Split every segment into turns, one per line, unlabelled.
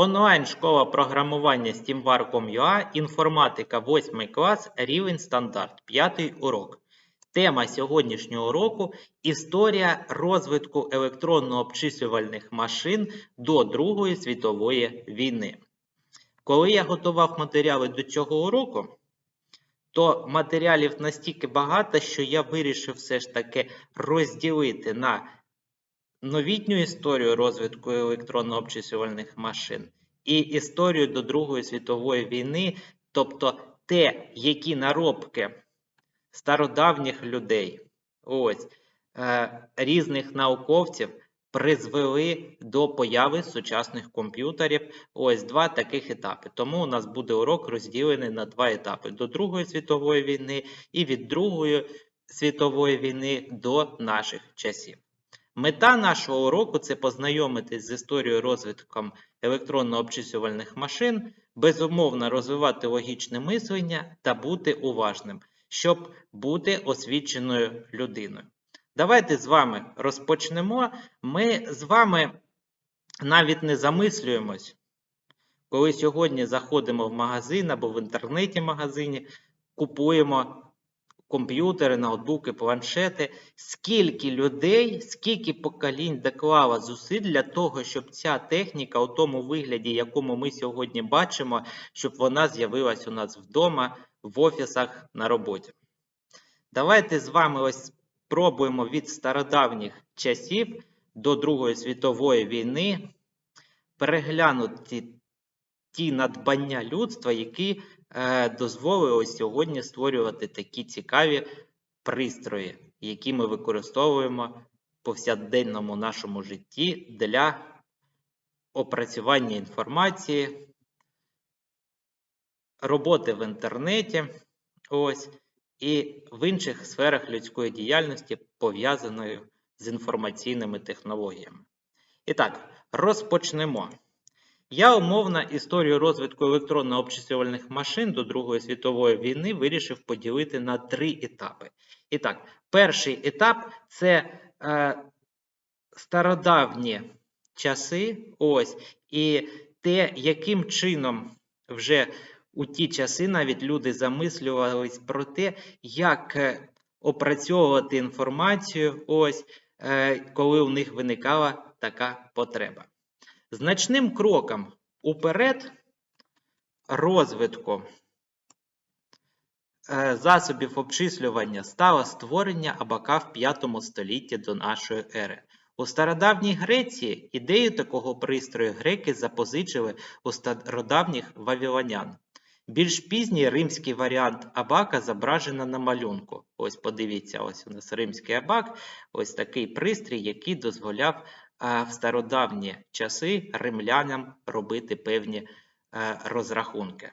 Онлайн-школа програмування SteamWar.com.ua, інформатика 8 клас, рівень стандарт, 5 урок. Тема сьогоднішнього уроку – історія розвитку електронно-обчислювальних машин до Другої світової війни. Коли я готував матеріали до цього уроку, то матеріалів настільки багато, що я вирішив все ж таки розділити на новітню історію розвитку електронно-обчислювальних машин і історію до Другої світової війни, тобто те, які наробки стародавніх людей, ось, е, різних науковців призвели до появи сучасних комп'ютерів. Ось два таких етапи. Тому у нас буде урок розділений на два етапи: до Другої світової війни і від Другої світової війни до наших часів. Мета нашого уроку це познайомитись з історією розвитком електронно-обчислювальних машин, безумовно розвивати логічне мислення та бути уважним, щоб бути освіченою людиною. Давайте з вами розпочнемо. Ми з вами навіть не замислюємось, коли сьогодні заходимо в магазин або в інтернеті магазині, купуємо комп'ютери, ноутбуки, планшети. Скільки людей, скільки поколінь доклало зусиль для того, щоб ця техніка у тому вигляді, якому ми сьогодні бачимо, щоб вона з'явилась у нас вдома, в офісах, на роботі. Давайте з вами ось спробуємо від стародавніх часів до Другої світової війни переглянути ті надбання людства, які дозволили сьогодні створювати такі цікаві пристрої, які ми використовуємо в повсякденному нашому житті для опрацювання інформації, роботи в інтернеті, ось, і в інших сферах людської діяльності, пов'язаної з інформаційними технологіями. І так, розпочнемо. Я умовно історію розвитку електронно-обчислювальних машин до Другої світової війни вирішив поділити на три етапи. І так, перший етап це е, стародавні часи, ось, і те, яким чином вже у ті часи навіть люди замислювались про те, як е, опрацьовувати інформацію, ось, е, коли у них виникала така потреба. Значним кроком уперед розвитку е, засобів обчислювання стало створення абака в 5 столітті до нашої ери. У стародавній Греції ідею такого пристрою греки запозичили у стародавніх вавілонян. Більш пізній римський варіант абака зображено на малюнку. Ось подивіться, ось у нас римський абак, ось такий пристрій, який дозволяв в стародавні часи римлянам робити певні е, розрахунки.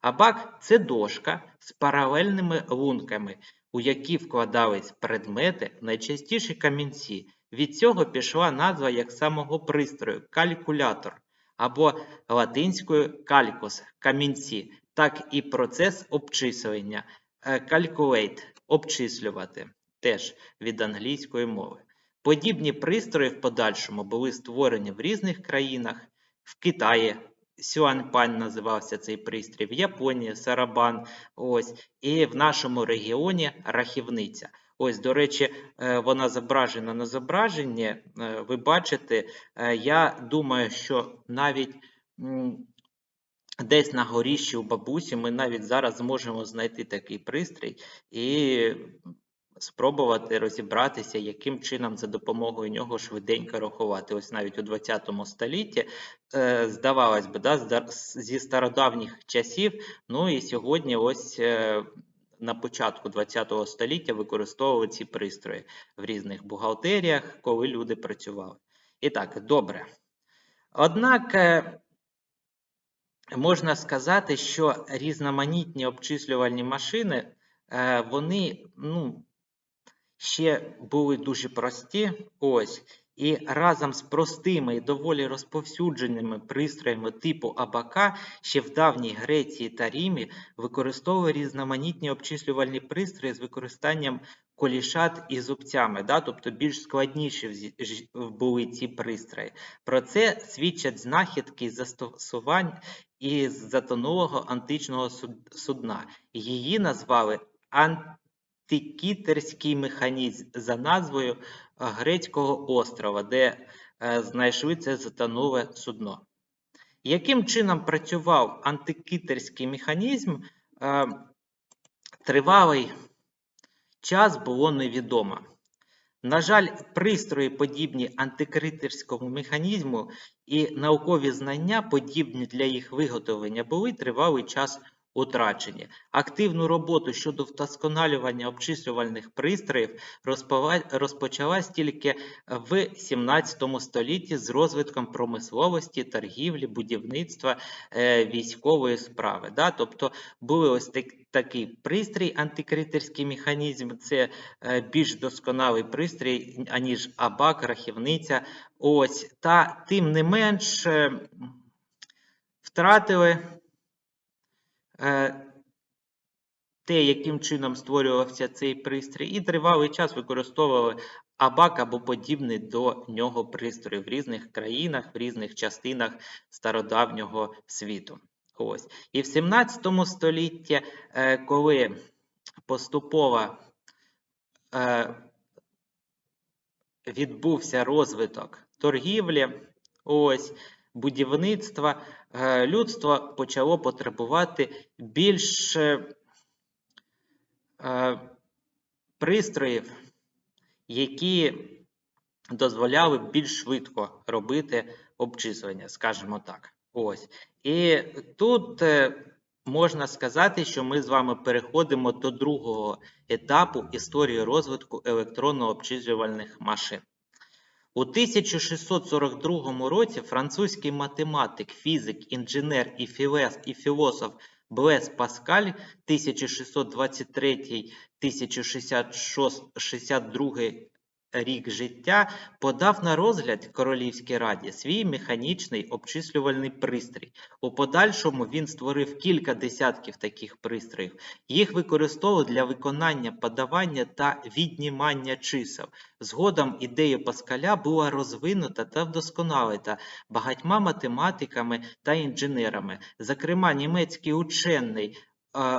Абак це дошка з паралельними лунками, у які вкладались предмети, найчастіше камінці. Від цього пішла назва як самого пристрою калькулятор або латинською калькус камінці, так і процес обчислення е, calculate обчислювати теж від англійської мови. Подібні пристрої в подальшому були створені в різних країнах, в Китаї. Сюаньпань називався цей пристрій, в Японії Сарабан, ось, і в нашому регіоні рахівниця. Ось, до речі, е, вона зображена на зображенні. Е, ви бачите, е, я думаю, що навіть десь на горіщі у бабусі ми навіть зараз зможемо знайти такий пристрій і спробувати розібратися, яким чином за допомогою нього швиденько рахувати. Ось навіть у 20 столітті, е, здавалось би, да, зі стародавніх часів, ну і сьогодні ось. Е, на початку ХХ століття використовували ці пристрої в різних бухгалтеріях, коли люди працювали. І так, добре. Однак е, можна сказати, що різноманітні обчислювальні машини, вони ну, ще були дуже прості. Ось. І разом з простими і доволі розповсюдженими пристроями типу абака ще в давній Греції та Римі використовували різноманітні обчислювальні пристрої з використанням колішат і зубцями, да? тобто більш складніші були ці пристрої. Про це свідчать знахідки застосувань із затонулого античного судна. Її назвали антикітерський механізм за назвою грецького острова, де е, знайшли це затонуле судно. Яким чином працював антикітерський механізм, е, тривалий час було невідомо. На жаль, пристрої, подібні антикритерському механізму і наукові знання, подібні для їх виготовлення, були тривалий час утрачені. Активну роботу щодо вдосконалювання обчислювальних пристроїв розпочалась тільки в 17 столітті з розвитком промисловості, торгівлі, будівництва, е, військової справи. Тобто були ось так, такий пристрій, антикритерський механізм, це е, більш досконалий пристрій, аніж абак, рахівниця. Ось, та тим не менш е, втратили те, яким чином створювався цей пристрій, і тривалий час використовували абак або подібний до нього пристрій в різних країнах, в різних частинах стародавнього світу. Ось. І в 17 столітті, е, коли поступово е, відбувся розвиток торгівлі, ось, будівництва, е, людство почало потребувати більш е, е, пристроїв, які дозволяли більш швидко робити обчислення, скажімо так. Ось. І тут е, можна сказати, що ми з вами переходимо до другого етапу історії розвитку електронно-обчислювальних машин. У 1642 році французький математик, фізик, інженер і, філес, і філософ Блес Паскаль 1623-1662 рік життя подав на розгляд Королівській раді свій механічний обчислювальний пристрій. У подальшому він створив кілька десятків таких пристроїв. Їх використовували для виконання подавання та віднімання чисел. Згодом ідея Паскаля була розвинута та вдосконалена багатьма математиками та інженерами. Зокрема, німецький учений е,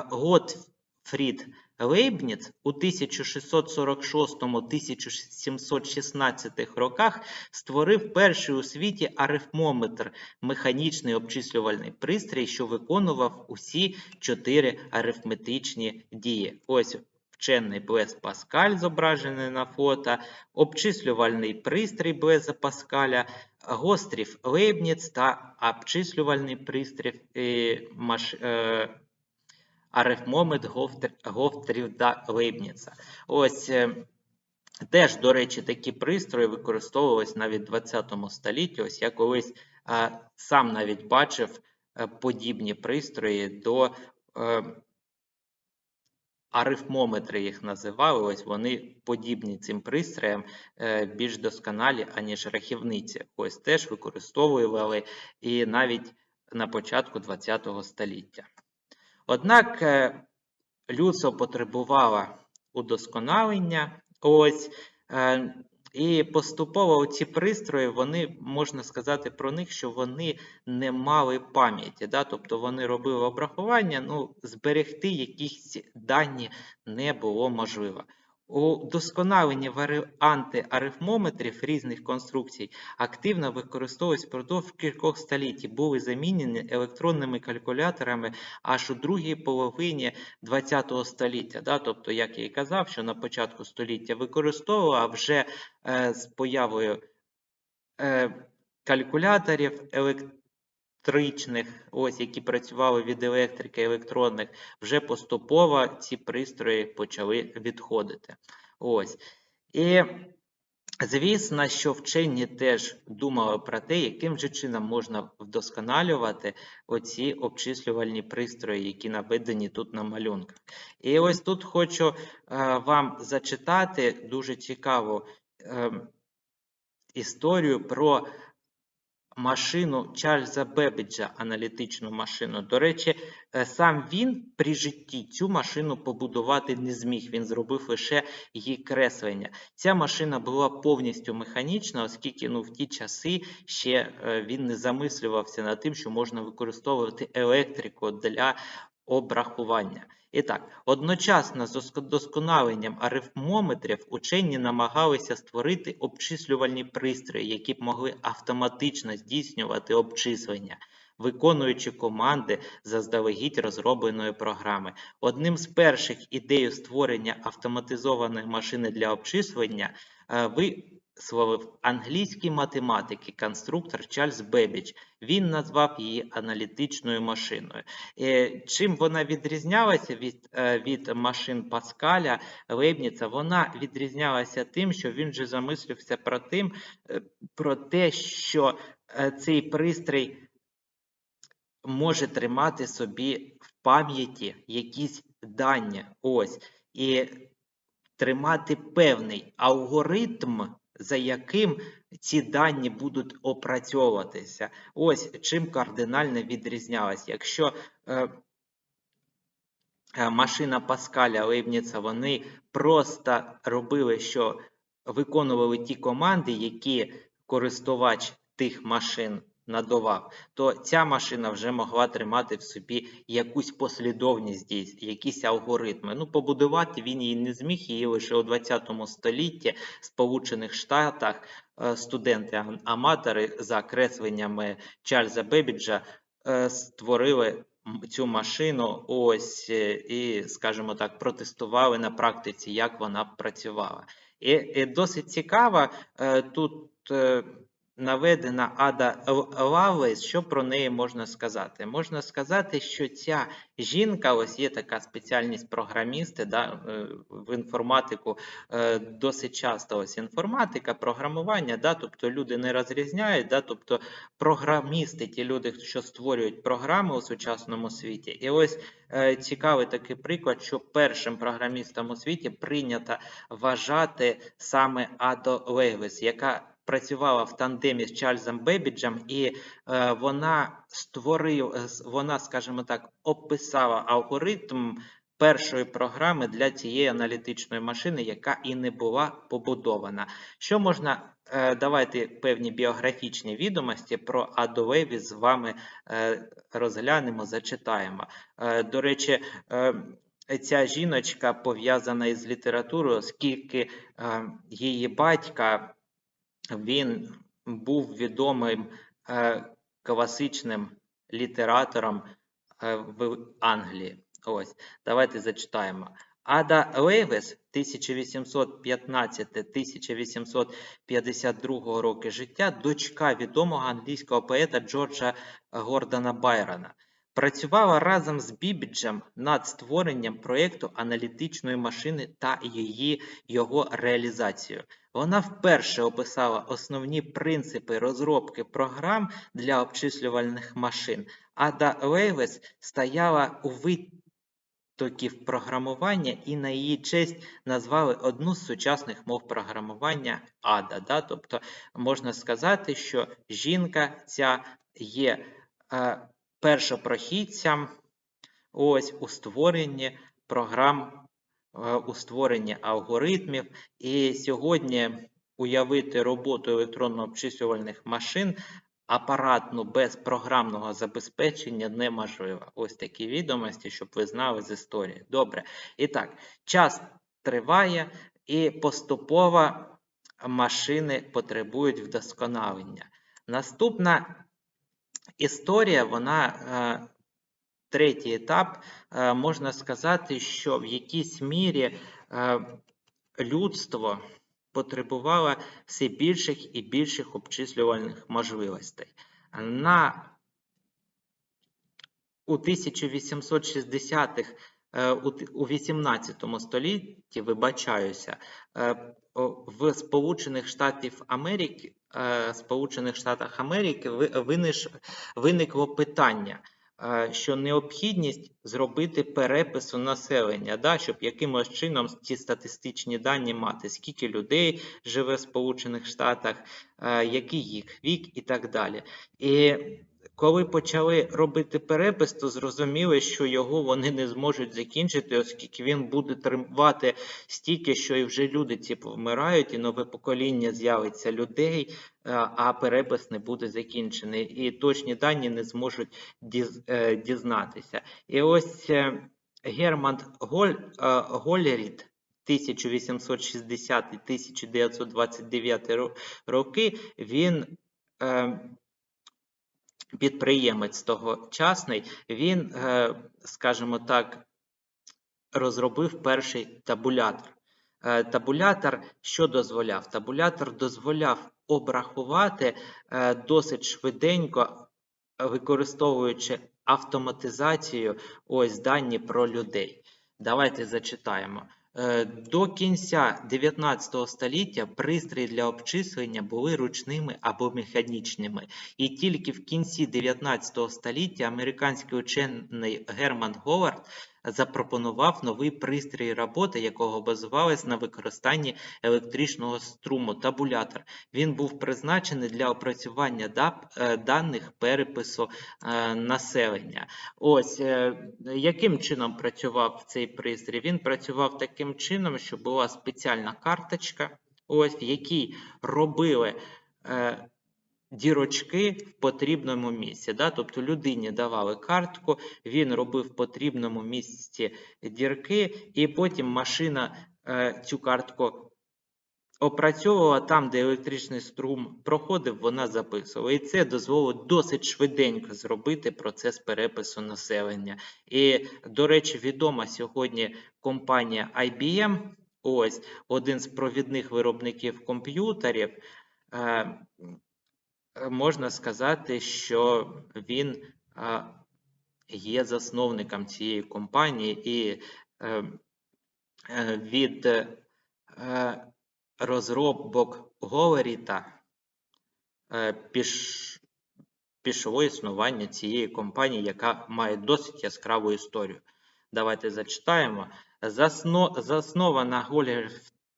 Готфрід Лейбніц у 1646-1716 роках створив перший у світі арифмометр механічний обчислювальний пристрій, що виконував усі чотири арифметичні дії. Ось вчений Блес Паскаль зображений на фото, обчислювальний пристрій Блеза Паскаля, гострів Лейбніц та обчислювальний пристрій е, маш, арифмометр Гофтер- Гофтріда Лейбніца. Ось е, теж, до речі, такі пристрої використовувались навіть в 20 столітті. Ось я колись е, сам навіть бачив е, подібні пристрої до арифмометри їх називали. Ось вони подібні цим пристроям, більш досконалі, аніж рахівниці. Ось теж використовували і навіть на початку 20 століття. Однак е, людство потребувало удосконалення. Ось, е, і поступово ці пристрої, вони, можна сказати про них, що вони не мали пам'яті. Да? Тобто вони робили обрахування, ну, зберегти якісь дані не було можливо. У досконаленні варіанти арифмометрів різних конструкцій активно використовувались впродовж кількох століть були замінені електронними калькуляторами аж у другій половині ХХ століття. Да? Тобто, як я і казав, що на початку століття використовували, а вже е, з появою е, калькуляторів електричних, ось які працювали від електрики електронних, вже поступово ці пристрої почали відходити. Ось. І Звісно, що вчені теж думали про те, яким же чином можна вдосконалювати оці обчислювальні пристрої, які наведені тут на малюнках. І ось тут хочу е, вам зачитати дуже цікаву е, історію про машину Чарльза Бебіджа, аналітичну машину. До речі, е, сам він при житті цю машину побудувати не зміг. Він зробив лише її креслення. Ця машина була повністю механічна, оскільки ну, в ті часи ще е, він не замислювався над тим, що можна використовувати електрику для обрахування. І так, одночасно з оско- досконаленням арифмометрів учені намагалися створити обчислювальні пристрої, які б могли автоматично здійснювати обчислення, виконуючи команди заздалегідь розробленої програми. Одним з перших ідей створення автоматизованої машини для обчислення е, висловив англійський математик і конструктор Чарльз Бебідж. Він назвав її аналітичною машиною. Е, Чим вона відрізнялася від, е, від машин Паскаля, Лейбніца? Вона відрізнялася тим, що він же замислився про, тим, е, про те, що цей пристрій може тримати собі в пам'яті якісь дані. Ось. І тримати певний алгоритм, за яким ці дані будуть опрацьовуватися. Ось чим кардинально відрізнялась. Якщо е, е, машина Паскаля, Лейбніца, вони просто робили, що виконували ті команди, які користувач тих машин надавав, то ця машина вже могла тримати в собі якусь послідовність дій, якісь алгоритми. Ну, побудувати він її не зміг, її лише у 20 столітті в Сполучених Штатах е, студенти-аматори за кресленнями Чарльза Бебіджа е, створили цю машину ось е, і, скажімо так, протестували на практиці, як вона працювала. І, і досить цікаво, тут наведена Ада Л- що про неї можна сказати? Можна сказати, що ця жінка, ось є така спеціальність програмісти, да, е, в інформатику е, досить часто ось інформатика, програмування, да, тобто люди не розрізняють, да, тобто програмісти, ті люди, що створюють програми у сучасному світі. І ось е, цікавий такий приклад, що першим програмістом у світі прийнято вважати саме Адо Лейвіс, яка працювала в тандемі з Чарльзом Бебіджем, і е, вона створив, е, вона, скажімо так, описала алгоритм першої програми для цієї аналітичної машини, яка і не була побудована. Що можна, е, давайте певні біографічні відомості про Аду Лейвіс з вами е, розглянемо, зачитаємо. Е, До речі, е, ця жіночка пов'язана із літературою, оскільки е, її батька він був відомим е, класичним літератором е, в Англії. Ось, давайте зачитаємо. Ада Лейвес 1815-1852 роки життя, дочка відомого англійського поета Джорджа Гордона Байрона. Працювала разом з Бібіджем над створенням проєкту аналітичної машини та її його реалізацією. Вона вперше описала основні принципи розробки програм для обчислювальних машин. Ада Лейвес стояла у витоків програмування і на її честь назвали одну з сучасних мов програмування Ада. Да? Тобто можна сказати, що жінка ця є е, першопрохідцям ось у створенні програм е, у створенні алгоритмів. І сьогодні уявити роботу електронно-обчислювальних машин апаратну без програмного забезпечення неможливо. Ось такі відомості, щоб ви знали з історії. Добре. І так, час триває і поступово машини потребують вдосконалення. Наступна історія, вона е, третій етап, е, можна сказати, що в якійсь мірі е, людство потребувало все більших і більших обчислювальних можливостей. На у 1860-х, е, у 18 столітті, вибачаюся, в Сполучених Штатів Америки, Сполучених Штатах Америки виникло питання. е, що необхідність зробити перепису населення, да, щоб якимось чином ці статистичні дані мати, скільки людей живе в Сполучених Штатах, е, який їх вік і так далі. І коли почали робити перепис, то зрозуміли, що його вони не зможуть закінчити, оскільки він буде тривати стільки, що і вже люди ці повмирають, і нове покоління з'явиться людей, е, а перепис не буде закінчений, і точні дані не зможуть е, дізнатися. І ось е, Герман Голь, Голеріт 1860-1929 ро- роки, він підприємець тогочасний, він, е, скажімо так, розробив перший табулятор. Е, Табулятор що дозволяв? Табулятор дозволяв обрахувати е, досить швиденько, використовуючи автоматизацію ось дані про людей. Давайте зачитаємо. Е, До кінця 19 століття пристрої для обчислення були ручними або механічними, і тільки в кінці 19 століття американський учений Герман Говард запропонував новий пристрій роботи, якого базувалась на використанні електричного струму табулятор. Він був призначений для опрацювання е, даних перепису е, населення. Ось е, яким чином працював цей пристрій? Він працював таким чином, що була спеціальна карточка, ось в якій робили. Е, Дірочки в потрібному місці. Да? Тобто людині давали картку, він робив в потрібному місці дірки, і потім машина е, цю картку опрацьовувала там, де електричний струм проходив, вона записувала. І це дозволило досить швиденько зробити процес перепису населення. І, до речі, відома сьогодні компанія IBM, ось один з провідних виробників комп'ютерів. Е, Можна сказати, що він е, є засновником цієї компанії, і е, від розробок Говоріта пішло існування цієї компанії, яка має досить яскраву історію. Давайте зачитаємо. Засно, заснована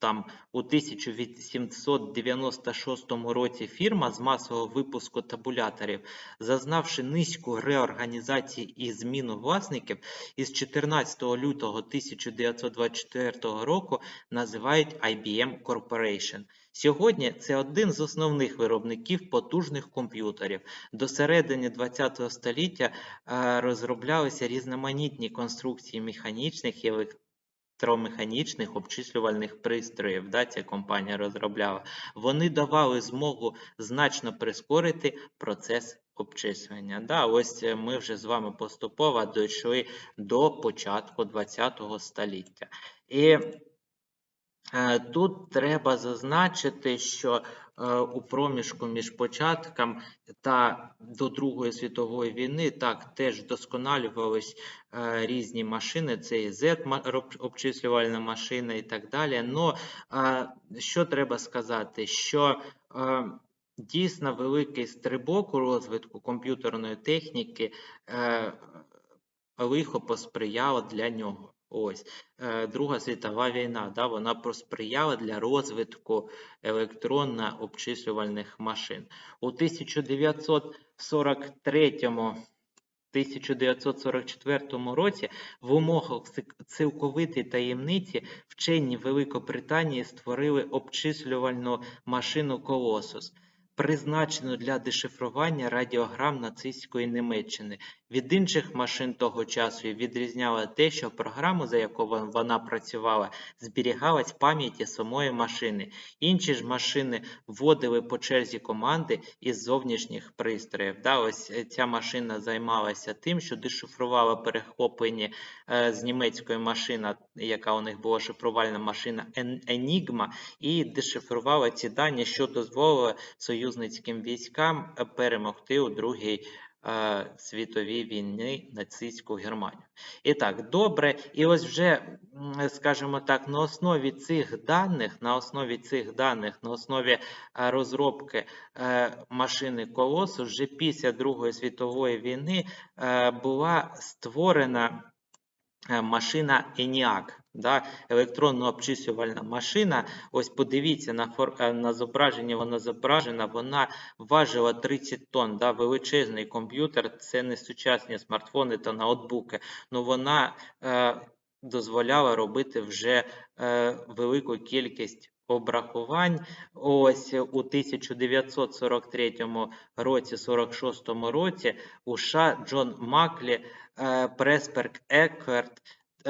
Голліфтом у 1896 році фірма з масового випуску табуляторів, зазнавши низьку реорганізацію і зміну власників, із 14 лютого 1924 року називають IBM Corporation. Сьогодні це один з основних виробників потужних комп'ютерів. До середини ХХ століття е, розроблялися різноманітні конструкції механічних і електромеханічних обчислювальних пристроїв. Да, ця компанія розробляла. Вони давали змогу значно прискорити процес обчислення. Да, ось е, ми вже з вами поступово дійшли до початку ХХ століття. І Тут треба зазначити, що е, у проміжку між початком та до Другої світової війни так теж вдосконалювались е, різні машини, це і Z обчислювальна машина і так далі. Но е, що треба сказати, що е, дійсно великий стрибок у розвитку комп'ютерної техніки е, лихо посприяло для нього. Ось е, Друга світова війна, да, вона посприяла для розвитку електронно-обчислювальних машин. У 1943-1944 році в умовах цілковитої таємниці вчені Великобританії створили обчислювальну машину Колосус, призначену для дешифрування радіограм нацистської Німеччини. Від інших машин того часу відрізняло те, що програма, за яку вона працювала, зберігалась в пам'яті самої машини. Інші ж машини вводили по черзі команди із зовнішніх пристроїв. Да, ось е, ця машина займалася тим, що дешифрувала перехоплені е, з німецької машини, яка у них була шифрувальна машина Enigma, і дешифрувала ці дані, що дозволило союзницьким військам е, перемогти у Другій е, світовій війни нацистську Германію. І так, добре, і ось вже, скажімо так, на основі цих даних, на основі цих даних, на основі е, розробки машини Колосу, вже після Другої світової війни була створена машина ENIAC, да, електронно обчислювальна машина. Ось подивіться на, фор... е, на зображенні, вона зображена, вона важила 30 тонн, да, величезний комп'ютер, це не сучасні смартфони та ноутбуки, ну вона е, дозволяла робити вже е, велику кількість обрахувань. Ось у 1943 році, 46 році у США Джон Маклі, е, Пресперк Екверт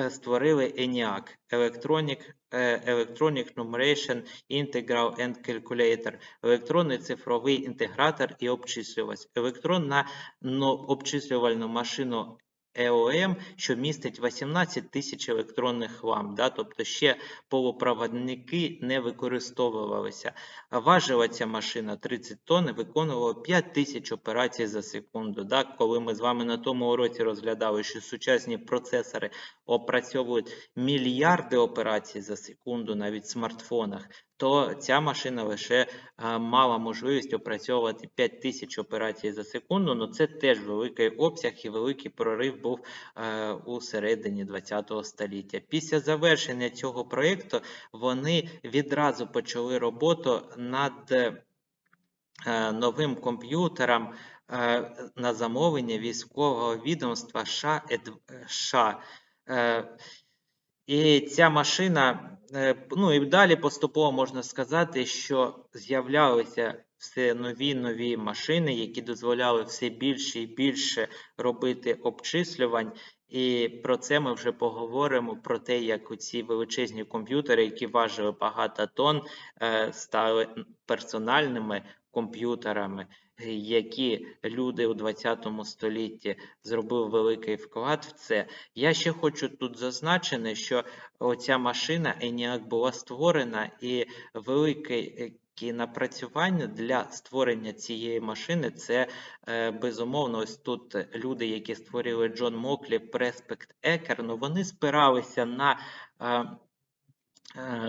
створили ENIAC Electronic, е, Electronic Numeration Integral and Calculator, електронний цифровий інтегратор і обчислювач, електронна ну, обчислювальну машину EOM, що містить 18 тисяч електронних ламп, да, тобто ще полупроводники не використовувалися. Важила ця машина 30 тонн виконувала 5 тисяч операцій за секунду. Да, коли ми з вами на тому уроці розглядали, що сучасні процесори опрацьовують мільярди операцій за секунду навіть в смартфонах, то ця машина лише е, мала можливість опрацьовувати 5 тисяч операцій за секунду. Ну це теж великий обсяг і великий прорив був е, у середині ХХ століття. Після завершення цього проєкту вони відразу почали роботу над е, новим комп'ютером на замовлення військового відомства США. США. І ця машина, е, ну і далі поступово можна сказати, що з'являлися все нові нові машини, які дозволяли все більше і більше робити обчислювань. І про це ми вже поговоримо про те, як ці величезні комп'ютери, які важили багато тонн, е, стали персональними комп'ютерами, які люди у 20 столітті зробили великий вклад в це. Я ще хочу тут зазначити, що оця машина ENIAC була створена і велике е, напрацювання для створення цієї машини це е, безумовно ось тут люди, які створили Джон Моклі, Преспект Екер, ну вони спиралися на е,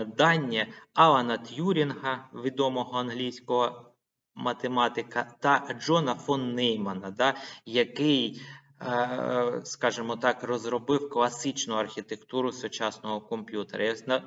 дані Алана Т'юрінга, відомого англійського математика, та Джона фон Неймана, да, який, е, скажімо так, розробив класичну архітектуру сучасного комп'ютера. Е,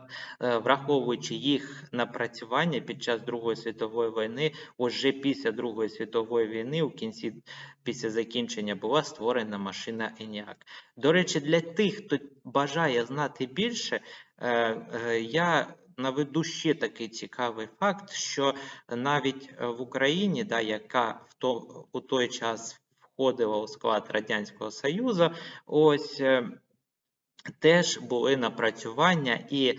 Враховуючи їх напрацювання під час Другої світової війни, уже після Другої світової війни, у кінці після закінчення, була створена машина ENIAC. До речі, для тих, хто бажає знати більше, е, я наведу ще такий цікавий факт, що навіть е, в Україні, да, яка в то, у той час входила у склад Радянського Союзу, ось. е, Теж були напрацювання, і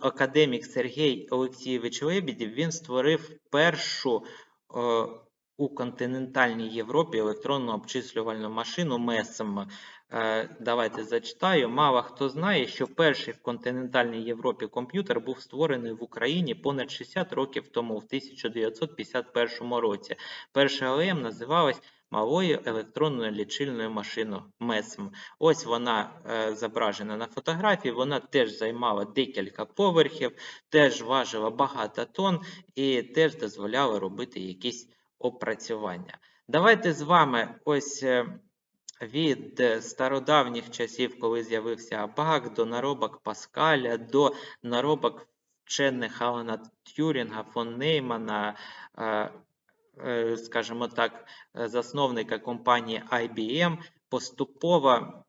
академік Сергій Олексійович Лебедєв він створив першу е, у континентальній Європі електронну обчислювальну машину МЕСМ. Е, давайте зачитаю. Мало хто знає, що перший в континентальній Європі комп'ютер був створений в Україні понад 60 років тому, в 1951 році. Перша ОЕМ називалась малою електронною лічильною машиною МЕСМ. Ось вона е, зображена на фотографії. Вона теж займала декілька поверхів, теж важила багато тонн і теж дозволяла робити якісь опрацювання. Давайте з вами ось. е, від е, стародавніх часів, коли з'явився Абак, до наробок Паскаля, до наробок вчених Алана Тюрінга, фон Неймана, е, е, скажімо так, засновника компанії IBM, поступово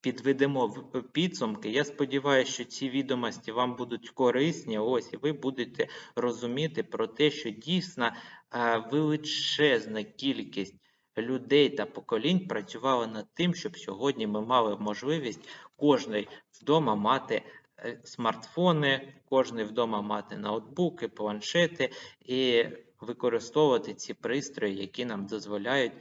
підведемо підсумки. Я сподіваюся, що ці відомості вам будуть корисні. Ось і ви будете розуміти про те, що дійсно величезна кількість людей та поколінь працювали над тим, щоб сьогодні ми мали можливість кожний вдома мати е, смартфони, кожний вдома мати ноутбуки, планшети і використовувати ці пристрої, які нам дозволяють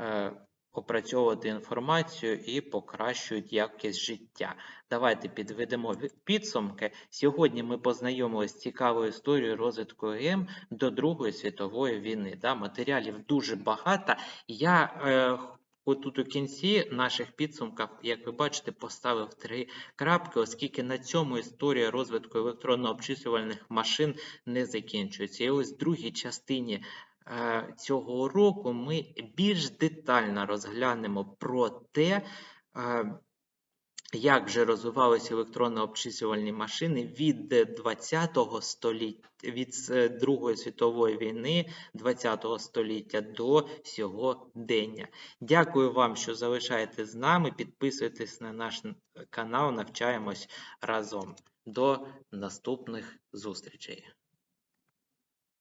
е, опрацьовувати інформацію і покращують якість життя. Давайте підведемо підсумки. Сьогодні ми познайомилися з цікавою історією розвитку ЕМ до Другої світової війни. Да? Матеріалів дуже багато. Я е, отут у кінці наших підсумків, як ви бачите, поставив три крапки, оскільки на цьому історія розвитку електронно-обчислювальних машин не закінчується. І ось в другій частині цього уроку ми більш детально розглянемо про те, е, як вже розвивалися електронно-обчислювальні машини від 20-го століття, від е, Другої світової війни 20-го століття до сьогодення. Дякую вам, що залишаєтесь з нами. Підписуйтесь на наш канал, навчаємось разом. До наступних зустрічей.